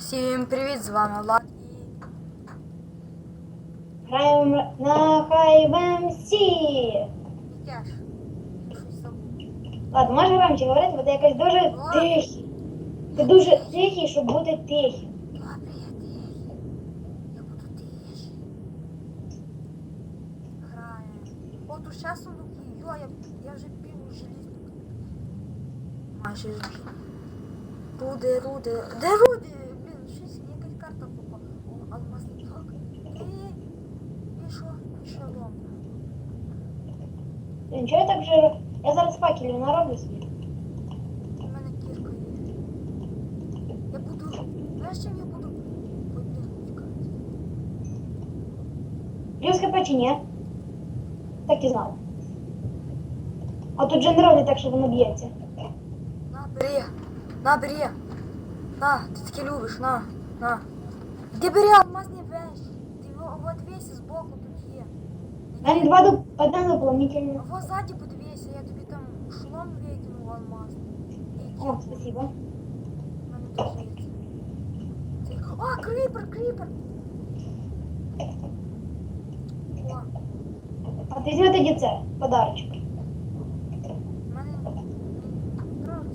Всім привіт, з вами Влад і. Кеш. Щось забув. Ладно, можеш громче говорити, бо ти якось дуже тихий. Ти дуже тихий, щоб бути тихим. Добре, я тихий. Я буду тихий. Грає. О, тут ще я, я вже пів желізник. Майже. Руди, руди. Де руди? Блін, чого я так вже... Я зараз факелів нароблю собі. У мене кірка є. Я буду. Знаєш, чим я буду? Ой, блін, тікати. Плюс ХП чи ні? Так і знав. А тут же не роблять так, що воно б'ється. На, бери. На, бери. На, ти таки любиш, на, на. Іди бери алмазний вещь. Ти його от весь збоку тут є. У мене два доп... одна дополнительна. Во ззаді подивися, я тобі там шолом викинув алмазний. І О, спасибо. в мене теж є. це. Це- О, кріпер, кріпер. О, А ти візьми тоді це, подарочок. в мене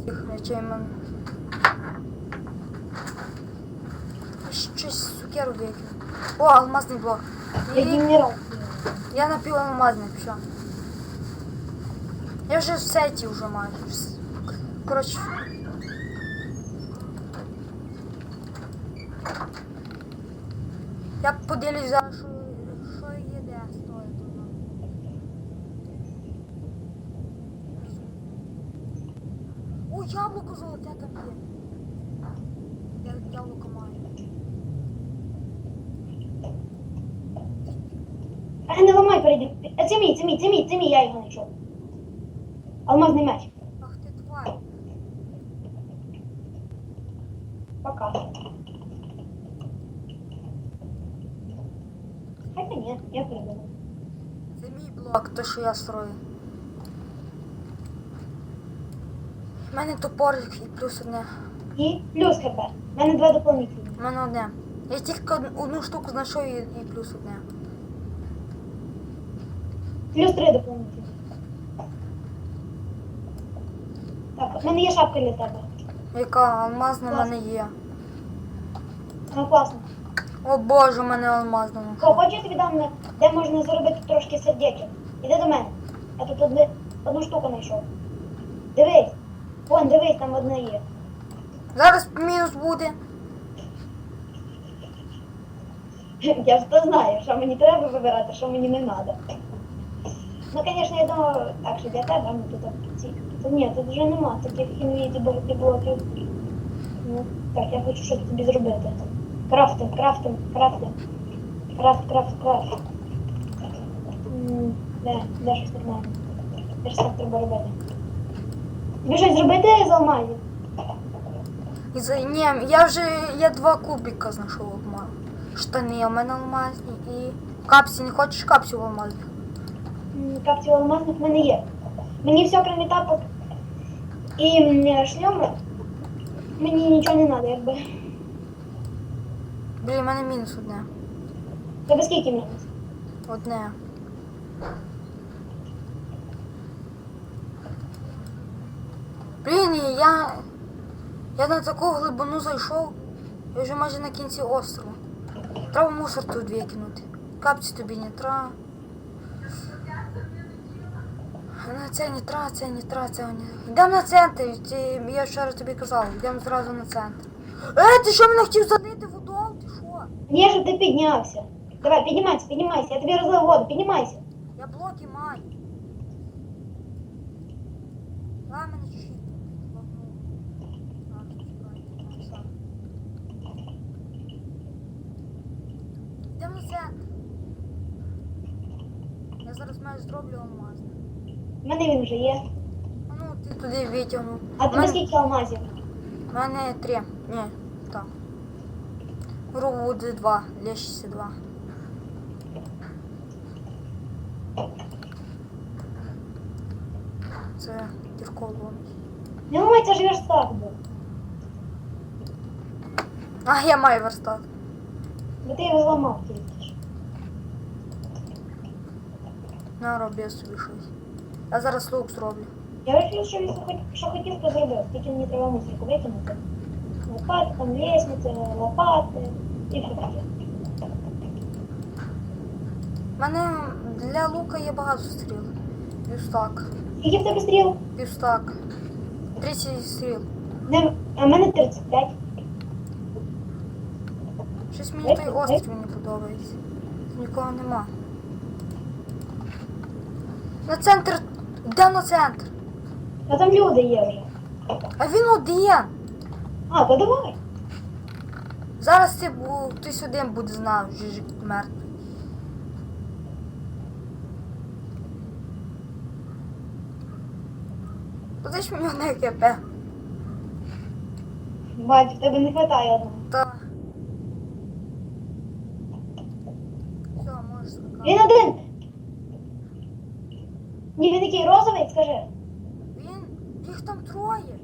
цих речей в мене. Щось цукеру викинув. О, алмазний блок. І- Який Я напівалмазний, все. Я вже в сеті вже маю. Коротше. Я поділюсь зараз, що, що є де стоїть тут. О, яблуко золоте там є. Я яблуко А не ламай перейди. А це мій, це мій, це мій, це мій, я його знайшов. Алмазний меч. Ах ти тварь. Пока. Хотя нет, я придумал. Це мій блок, то що я строю. У мене топорик і плюс одне. І плюс хп. У мене два дополнительні. У мене одне. Я тільки одну штуку знайшов і плюс одне. Плюс три дополнительні. Так, в мене є шапка для тебе. Яка алмазна в мене є. Ну класно. О боже, у мене алмазна. О, хочеш я тобі дам, де можна заробити трошки сердечок. Іди до мене. Я тут одне, одну штуку знайшов. Дивись. Вон, дивись, там одна є. Зараз мінус буде. Я ж то знаю, що мені треба вибирати, що мені не треба. Ну, звісно, я думаю, так, для тебе, ну тут ці. Тут ні, тут вже нема таких інвізі блоків. Ну, так, я хочу щось тобі зробити. Крафтинг, крафтинг, крафтинг. Крафт, крафт, крафт. Де, де щось нормальне? Де ж так треба робити? Зробити з алмазів? І. Ні, я вже я два кубика знайшов алмаз. Штани у мене алмазні і. Капсі, не хочеш алмазних? М, Капсів алмазних в мене є. Мені все, крім тапок і шльому, мені нічого не треба, якби. Блін, у мене мінус одне. Тебе скільки мінус? Одне. Блін, я. Я на таку глибину зайшов. Я вже майже на кінці острова. Треба мусор тут викинути. Капці тобі не треба. На це не треба, це не треба, це не. Йдемо на центр. Ти, я вчора тобі казав, йдемо зразу на центр. Е, ти що мене хотів залити водою? Ти що? Ні, щоб ти піднявся. Давай, піднімайся, піднімайся, я тобі розлив воду, піднімайся. Я блоки маю. Дай мене чуть-чуть. лагнув. Ладно, чекайте, все. Йдемо на центр. Я зараз маю зроблю алмазне. У мене він вже є. А ну, ти туди витягнув. А У тебе мене- скільки алмазів? У мене три. Ні, так. Грубо буде два. Лещиться два. Це дірко ломить. Не ламай, це ж верстак був. А, я маю верстат. Бо ти його зламав тільки ж. На, роби собі щось. Я зараз лук зроблю. Я вирішив, що хоч- що хотів, то зробив. Тільки мені треба мусорку викинути. Лопати, там лестниці, лопати і все таке. У мене для лука є багато стріл. Півстак. Скільки в тебе стріл? Півстак. 30 стріл. Не, а в мене 35. Щось мені той острів не подобається. Нікого нема. На центр. Де на центр? А там люди є вже. А він один. А, то давай. Зараз це бу- хтось один буде знав, Жижик мертвий. Подиш мені одне КП. Бать, в тебе не вистачає одного. Та. Все, можеш скакати. Він один. Ні, він який розовий, скажи. Він. Їх там троє.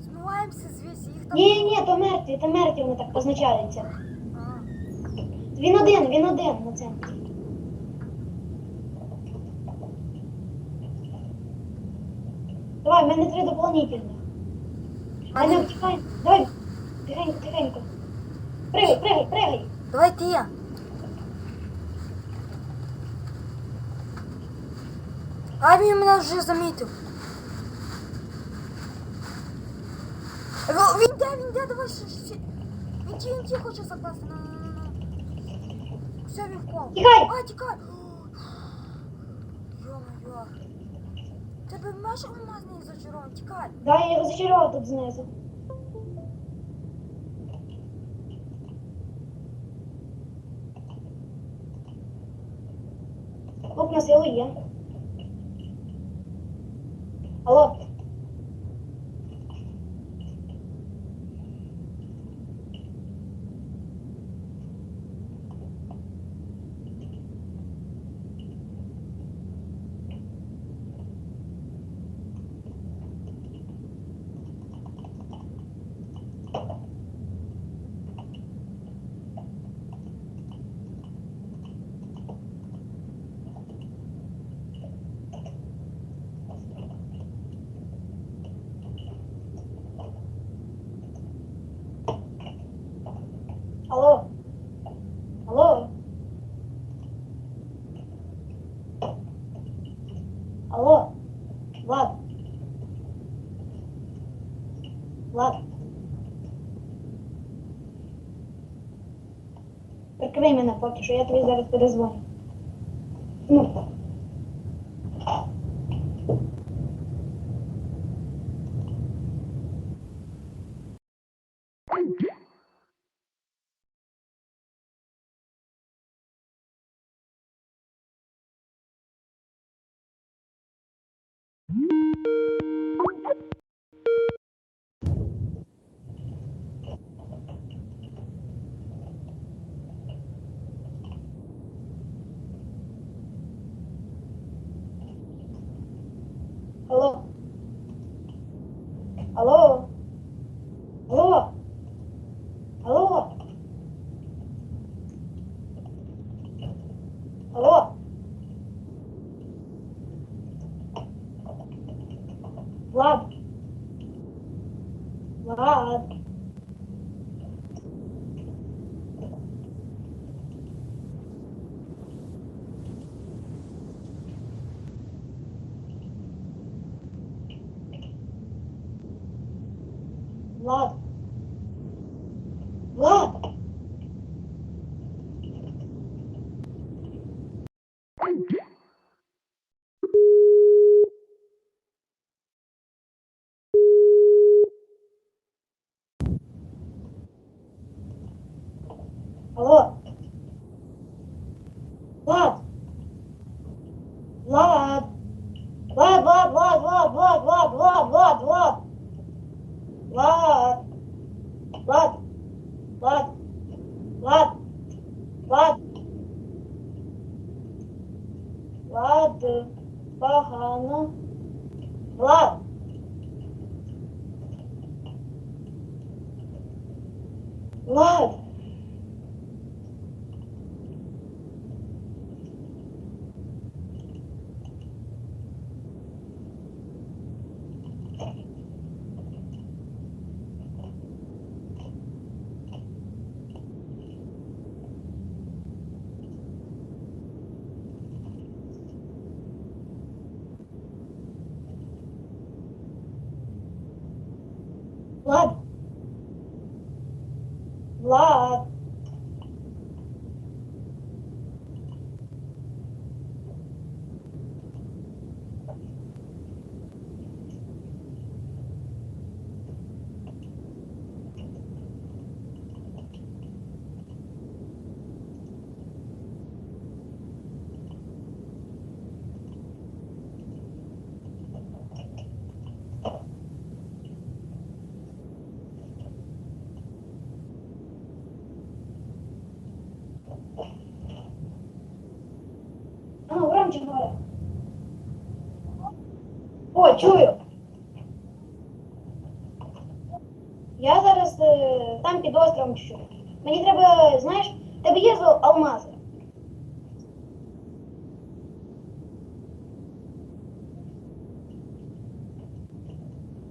Змиваємося звідси, їх там. Ні, ні, то мертві, то мертві вони так позначаються. А. Він один, він один на центрі. Давай, в мене три дополнительних. А не Мене- втікай. Давай, тихенько, тихенько. Пригай, пригай, пригай. Давай ти. А він мене вже замітив. Він де, він де, давай ще, ще. Він ті, він ті хоче закласти. На, на, на. Все, він впав. Тікай! А, тікай. Йо-моє. Тебе меж алмазний зачарований, тікай. Давай, я його зачарував тут знизу. Лук на силу є. I. Алло. Влад. Влад. Прикрий мене поки що, я тобі зараз перезвоню. Ну. Love. Love. What? What? What? What? What? Bahana О, чую. Я зараз е, там під островом чую. Мені треба, знаєш, тебе є зо- алмази.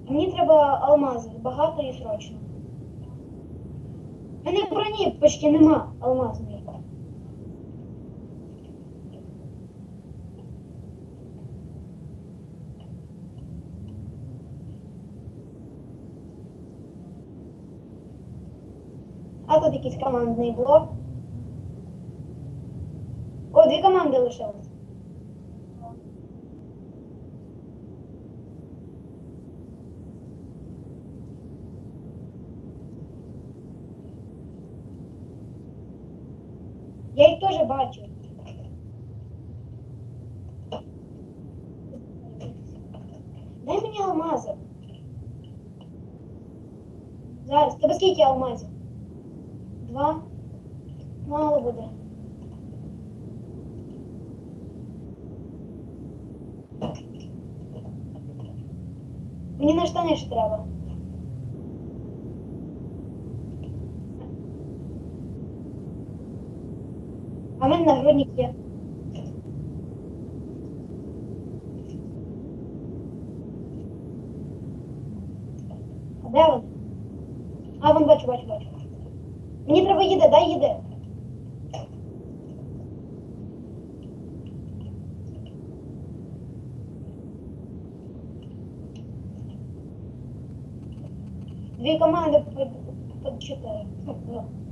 Мені треба алмази, багато і срочно. У мене броні почти нема алмазної. А тут якийсь командний блок. О, дві команди лишилось. Я їх теж бачу. Дай мені алмази. Зараз. Тебе скільки алмазів? Два. Мало буде. Мені на штани ще треба. А в мене нагрудник є. А де він? А, вон бачу, бачу, бачу. ಅದಾಗಿದೆ две команды под, под 4.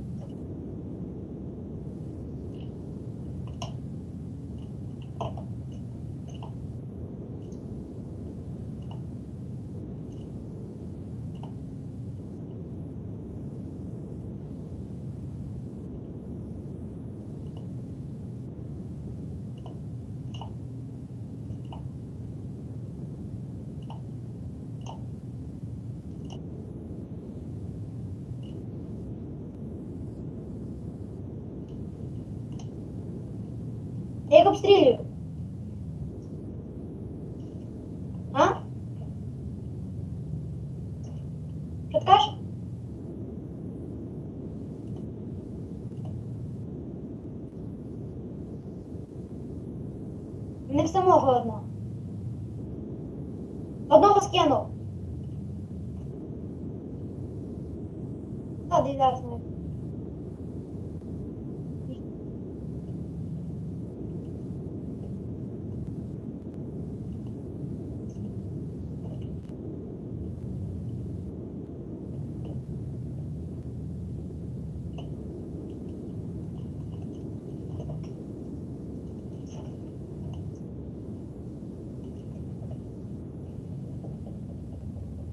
обстрілює. А? Що ти? Не в самого одного. Одного скинув. Та, десь зараз не.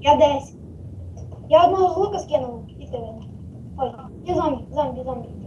Я десь. Я одного з лука скинув і тебе. Ой, і зомбі, зомбі, зомбі.